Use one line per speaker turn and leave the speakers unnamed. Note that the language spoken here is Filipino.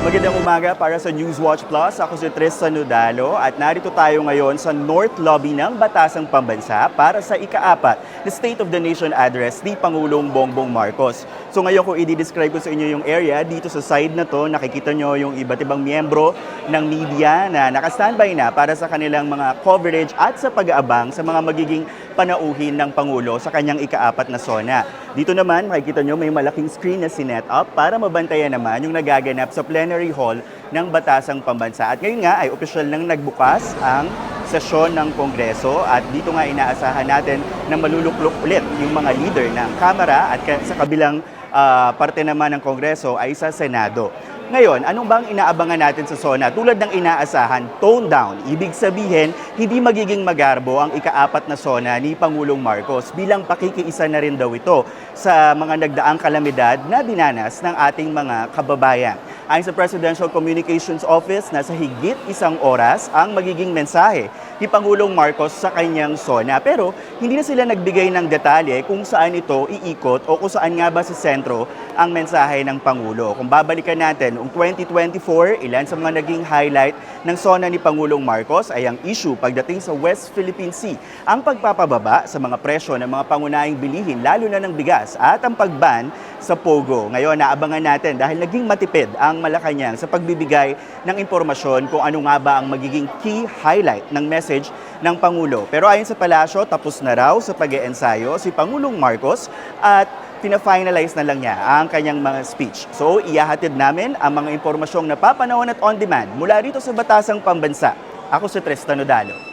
Magandang umaga para sa Newswatch Plus. Ako si Tristan Nudalo at narito tayo ngayon sa North Lobby ng Batasang Pambansa para sa ikaapat na State of the Nation address ni Pangulong Bongbong Marcos. So ngayon ko i-describe ko sa inyo yung area dito sa side na to, nakikita nyo yung iba't ibang miyembro ng media na nakastandby na para sa kanilang mga coverage at sa pag-aabang sa mga magiging panauhin ng Pangulo sa kanyang ikaapat na zona. Dito naman, makikita nyo may malaking screen na sinet up para mabantayan naman yung nagaganap sa plenary hall ng Batasang Pambansa. At ngayon nga ay opisyal nang nagbukas ang sesyon ng Kongreso at dito nga inaasahan natin na maluluklok ulit yung mga leader ng Kamara at sa kabilang ah, parte naman ng Kongreso ay sa Senado. Ngayon, anong bang inaabangan natin sa SONA? Tulad ng inaasahan, tone down. Ibig sabihin, hindi magiging magarbo ang ikaapat na SONA ni Pangulong Marcos bilang pakikiisa na rin daw ito sa mga nagdaang kalamidad na dinanas ng ating mga kababayan. Ayon sa Presidential Communications Office, nasa higit isang oras ang magiging mensahe ni Pangulong Marcos sa kanyang SONA. Pero hindi na sila nagbigay ng detalye kung saan ito iikot o kung saan nga ba sa sentro ang mensahe ng Pangulo. Kung babalikan natin, noong 2024, ilan sa mga naging highlight ng SONA ni Pangulong Marcos ay ang issue pagdating sa West Philippine Sea, ang pagpapababa sa mga presyo ng mga pangunahing bilihin, lalo na ng bigas, at ang pagban sa Pogo. Ngayon, naabangan natin dahil naging matipid ang Malacanang sa pagbibigay ng impormasyon kung ano nga ba ang magiging key highlight ng message ng Pangulo. Pero ayon sa palasyo, tapos na raw sa pag ensayo si Pangulong Marcos at pina-finalize na lang niya ang kanyang mga speech. So, iyahatid namin ang mga impormasyong napapanahon at on demand mula rito sa Batasang Pambansa. Ako si Tristan Odalo.